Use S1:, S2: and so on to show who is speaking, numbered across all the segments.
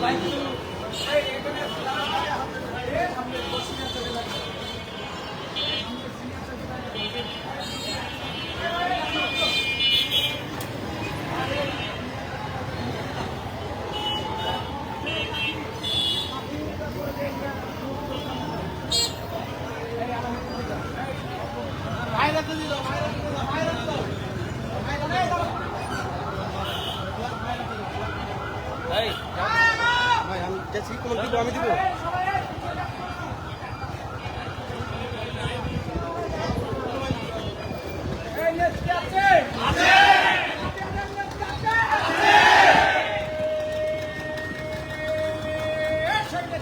S1: ভাই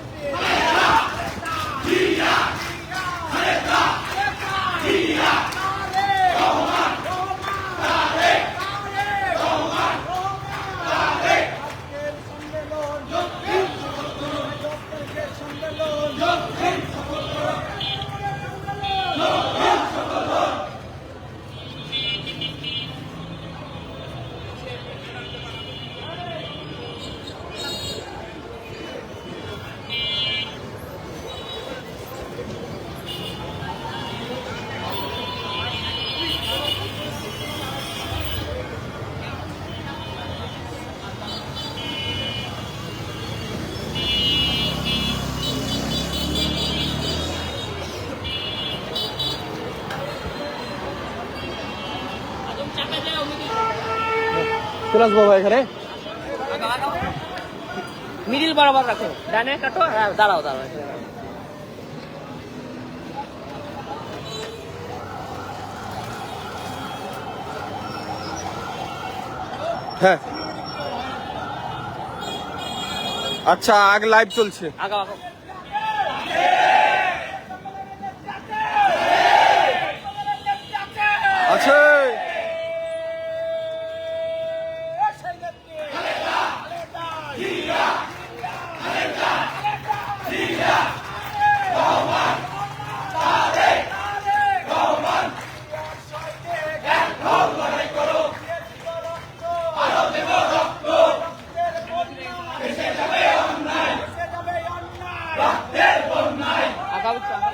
S1: Come on. চলে আসব ভাই এখানে।
S2: মিডিল বরাবর রাখো। ডানে কাটো হ্যাঁ দাঁড়াও দাঁড়াও
S1: হ্যাঁ। আচ্ছা আগ লাইভ চলছে।
S2: আগাও আগাও
S1: আছে
S2: আগাও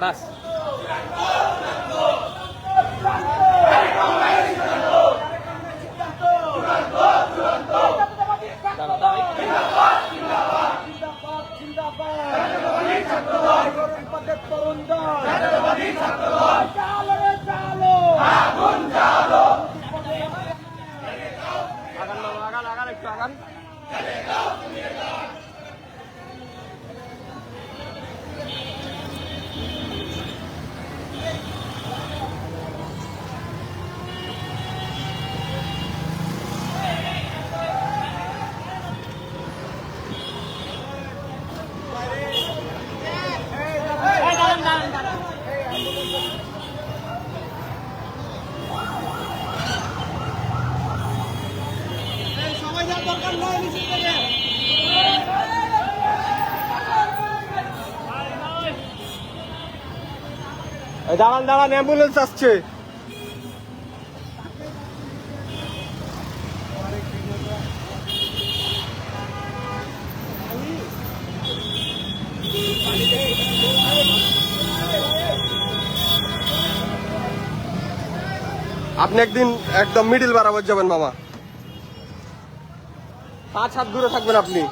S2: বাস দাঁড়াও দাঁড়াও
S1: আগান বাবা, আগান আগান একটু আগান এই দাঁড়ান দাঁড়ান অ্যাম্বুলেন্স আসছে। আপনি একদিন একদম মিডিল বরাবর যাবেন, মামা। পাঁচ হাত দূরে থাকবেন আপনি।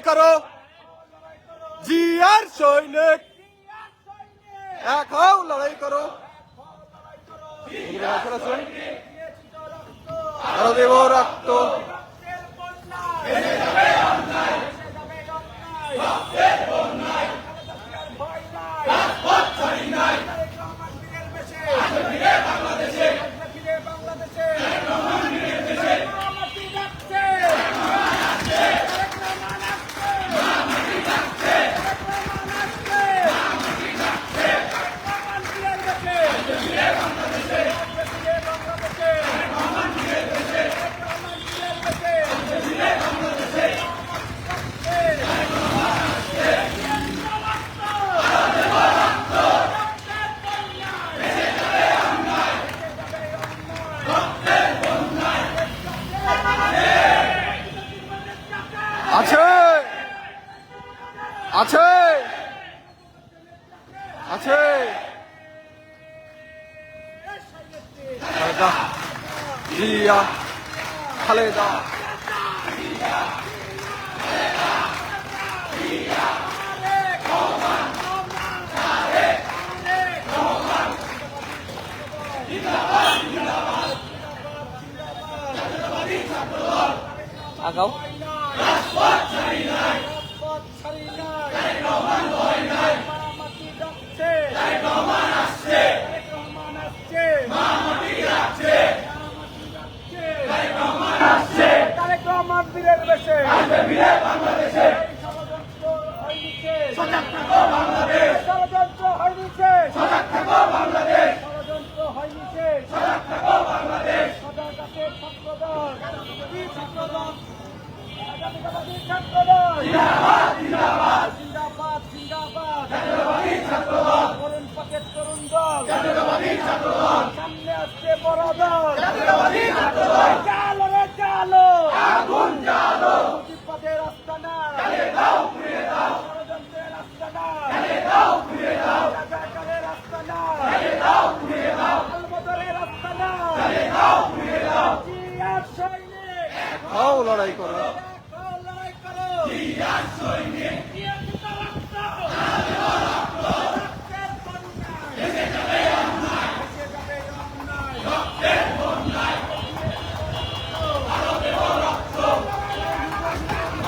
S1: লড়াই করো। জিয়ার সৈনিক। হ্যাঁ খাও লড়াই করো। রক্ত
S3: আছে আছে। জিয়া। খালেদা।
S1: আগাও।
S2: বীরের বেশে বাংলাদেশে। ষড়যন্ত্র হয়নিছে
S3: বাংলাদেশ
S2: ষড়যন্ত্র হয়নিছে সদাকাকে ছাত্রদল ছাত্রদল জাতীয়তাবাদী ছাত্রদল জিন্দাবাদ জিন্দাবাদ জিন্দাবাদ তরুণ পাকের তরুণ দল সামনে আসছে বড় দল চালো রে চালো আগুন জালো মুজিববাদের আস্তানা ষড়যন্ত্রের আস্তানা রাজাকারের আস্তানা আলবদরের আস্তানা জিয়ার সৈনিক
S3: খাও লড়াই করো
S2: দেখো, লড়াই করো জিয়ার দিতে রক্ত। রক্তের বন্যায়। ভেসে যাবে অন্যায়।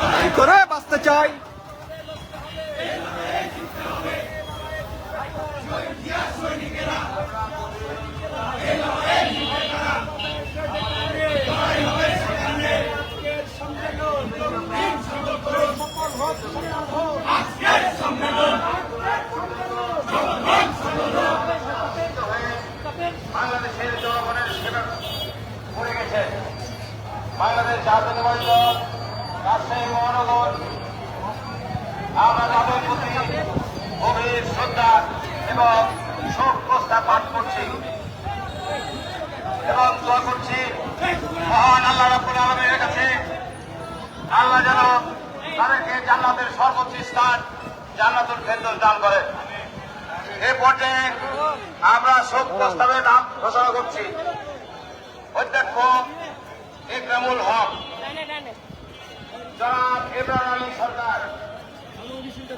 S3: লড়াই করে বাঁচতে চাই
S2: আজকের সম্মেলন সফল হোক সফল হোক আজকের সম্মেলন
S4: বাংলাদেশের জনগণের সেবা করে গেছে বাংলাদেশ দল রাজশাহী মহানগর আমরা তাদের প্রতি গভীর শ্রদ্ধা এবং শোক প্রস্তাব পাঠ করছি এবং দোয়া করছি, মহান আল্লাহ রাব্বুল আলমের কাছে। আল্লাহ যেন তাদেরকে জান্নাতের সর্বোচ্চ স্থান, জান্নাতুল ফেরদৌস দান করেন এ পর্যায়ে আমরা শোক প্রস্তাবের নাম ঘোষণা করছি। অধ্যক্ষ ইকরামুল হক। জনাব ইমরান আলী সরকার।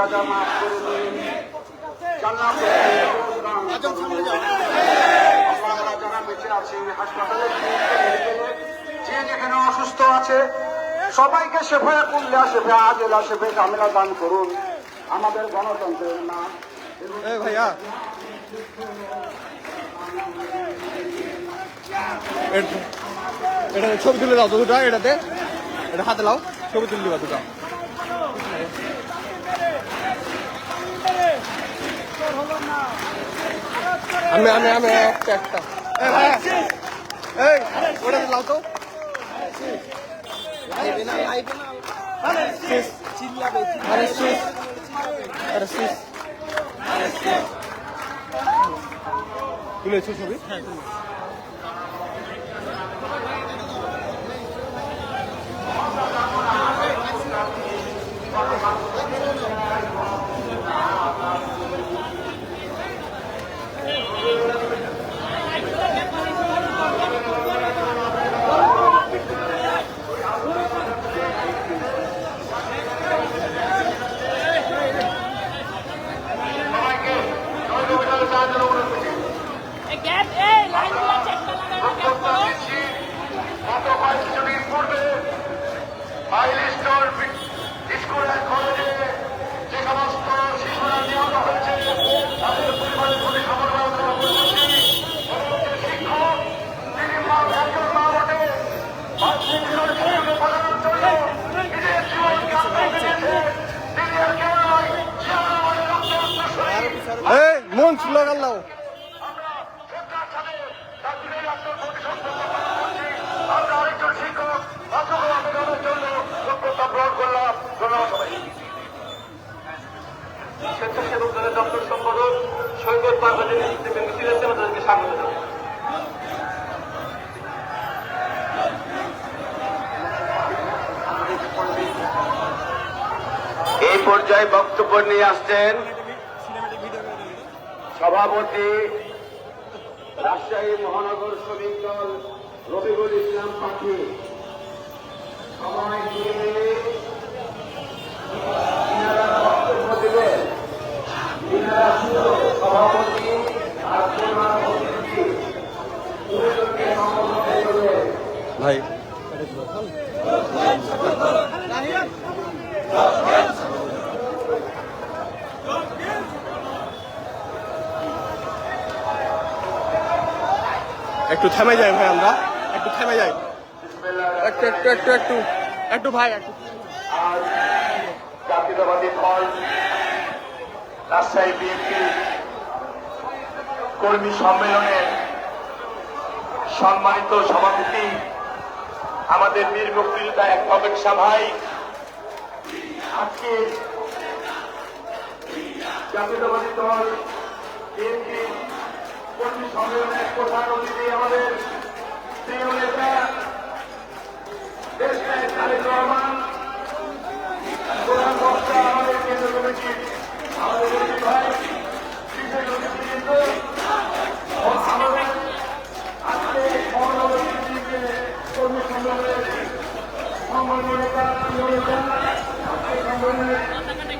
S4: রাজা যে অসুস্থ আছে, সবাইকে শেফায়া কুল্লা শেফা আজেলা শেফে কামেলা দান করুন। আমাদের গণতন্ত্রের নাম
S1: ভাইয়া। ছবি তুলে দাও, দুটা এটাতে এটা হাতে লাও, ছবি তুলে দিবা দুটা। আমি আমি আমি একটা একটা এই ওটাতে লাও তো। তুলেছো ছবি
S4: সবাইকে ধন্যবাদ সবাই স্বেচ্ছাসেবক দলের এই পর্যায়ে বক্তব্য নিয়ে আসছেন সভাপতি রাজশাহী মহানগর শ্রমিক দল রবিউল ইসলাম পাখি সময় দিয়ে তিনারা বক্তব্য দেবেন তিনারা শুধু সভাপতি আর প্রধান অতিথি দুজনকে সম্বোধন করবেন
S1: ভাই একটু থেমে যাই ভাই আমরা। একটু থেমে যাই। একটু একটু একটু একটু একটু ভাই, একটু।
S4: রাজশাহী বিএনপি কর্মী সম্মেলনের সম্মানিত সভাপতি, আমাদের বীর মুক্তিযোদ্ধা এক অপেক্ষা ভাই, আজকে জাতীয়তাবাদী দল, বিএনপি কর্মী সম্মেলনের প্রধান অতিথি আমাদের প্রিয় নেতা, দেশ নায়ক তারেক রহমান, প্রধান বক্তা আমাদের কেন্দ্র কমিটির আমাদের ভাই, বিশেষ অতিথিবৃন্দ আমাদের আজকে মহানগর দিল্লিতে কর্মী সম্মেলনের সম্মানীয় নেতা, প্রিয় নেতা, আজকে সম্মেলনের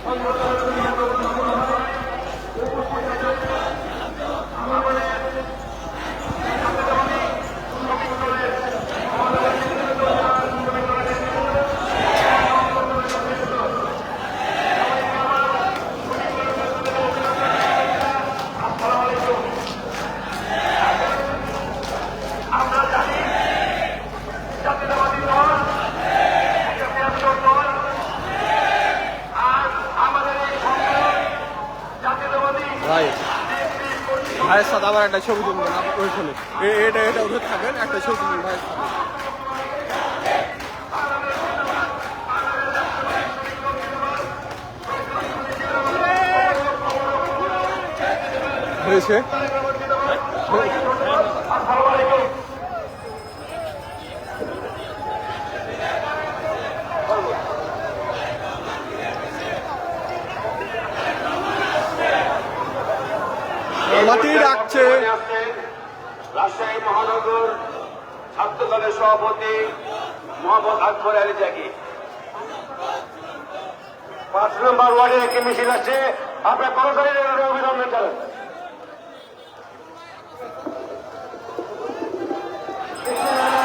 S4: সংগঠনের
S3: আবার একটা ছবি তুলবেন ওইখানে এটা এটা উঠে থাকেন, একটা ছবি তুলবেন সাথে হয়েছে? মাটি ডাকছে
S4: রাজশাহী মহানগর ছাত্র দলের সভাপতি মোহাম্মদ আকবর আলী জাগি পাঁচ নম্বর ওয়ার্ডে একটি মিছিল আছে আপনার কর্মচারী অভিনন্দন জানান রাজশাহী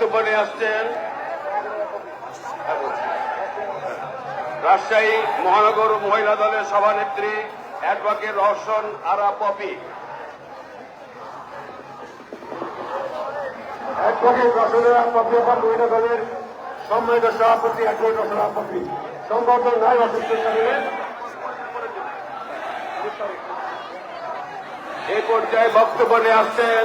S4: বক্তব্য নিয়ে আসছেন রাজশাহী মহানগর মহিলা দলের সভানেত্রী অ্যাডভোকেট রহসন আরা পপি। অ্যাডভোকেট রহসন আরা পপি এবং মহিলা দলের সম্মানিত সভাপতি অ্যাডভোকেট রহসন আরা পপি। সংগঠন নাই অসুস্থ শরীরে এই পর্যায়ে বক্তব্য নিয়ে আসছেন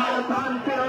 S5: আমার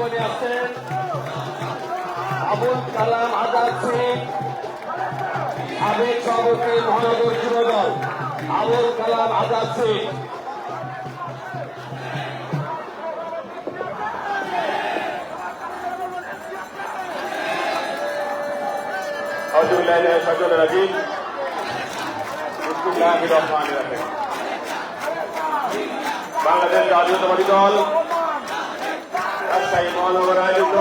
S2: আসছেন আবুল কালাম আজাদ সিং সাবেক সভাপতি মহানগর যুবদল। আবুল কালাম আজাদ সিং।
S3: বাংলাদেশ জাতীয়তাবাদী দল রাজশাহী মহানগর আয়োজিত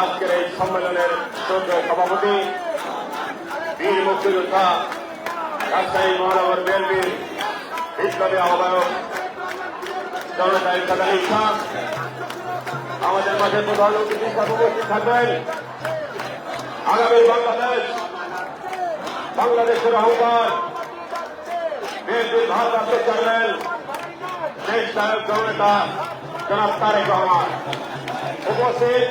S3: আজকের এই সম্মেলনের চোদ্দ সভাপতি বীর মুক্তিযোদ্ধা রাজশাহী মহানগর বিএনপির বিপ্লবী আহ্বায়ক জনতা ইসলাম আলী খান আমাদের মাঝে প্রধান অতিথি উপস্থিত থাকবেন। আগামী বাংলাদেশ, বাংলাদেশের অহংকার বিএনপির ভারপ্রাপ্ত চেয়ারম্যান, দেশ নায়ক জননেতা জনাব তারেক রহমান উপস্থিত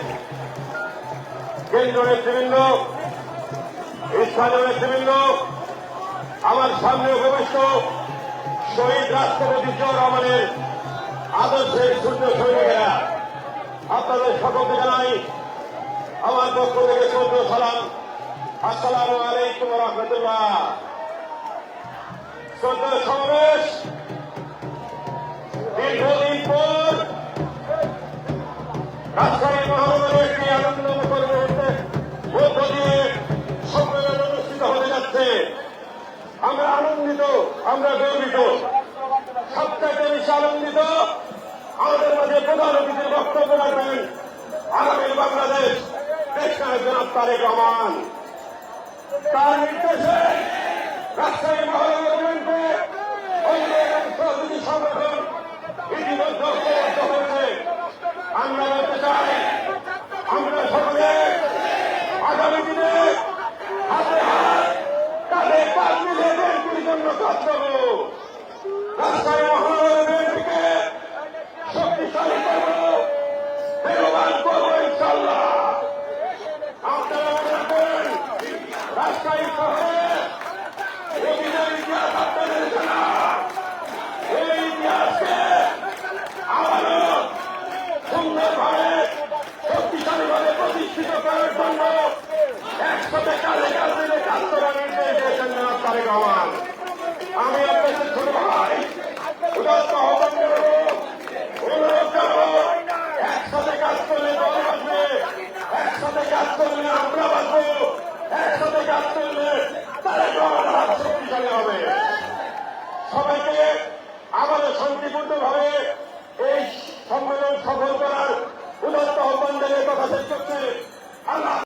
S3: কেন্দ্র নেতৃবৃন্দ, স্থানীয় নেতৃবৃন্দ, আমার সামনে উপবিষ্ট শহীদ রাষ্ট্রপতি জিয়া রহমানের আদর্শের সূর্য সৈনিকেরা, আপনাদের সকলকে জানাই আমার পক্ষ থেকে চৌদ্দ সালাম। আসসালামু আলাইকুম রহমতুল্লাহ। চৌদ্দ সমাবেশ আলঙ্কিত আমাদের মাঝে প্রধান অতিথির বক্তব্য রাখবেন আগামী বাংলাদেশ কৃষ্ণের জনাব তারেক রহমান। তার নির্দেশে রাজশাহী মহানগরকে সংগঠন ইতিমধ্যে হয়েছে আমরা বলতে চাই, আমরা সকলে আগামী দিনে হাতে হাত কাঁধে কাজ মিলে জন্য কাজ করব সরকারি হবে। সবাইকে আমাদের শান্তিপূর্ণভাবে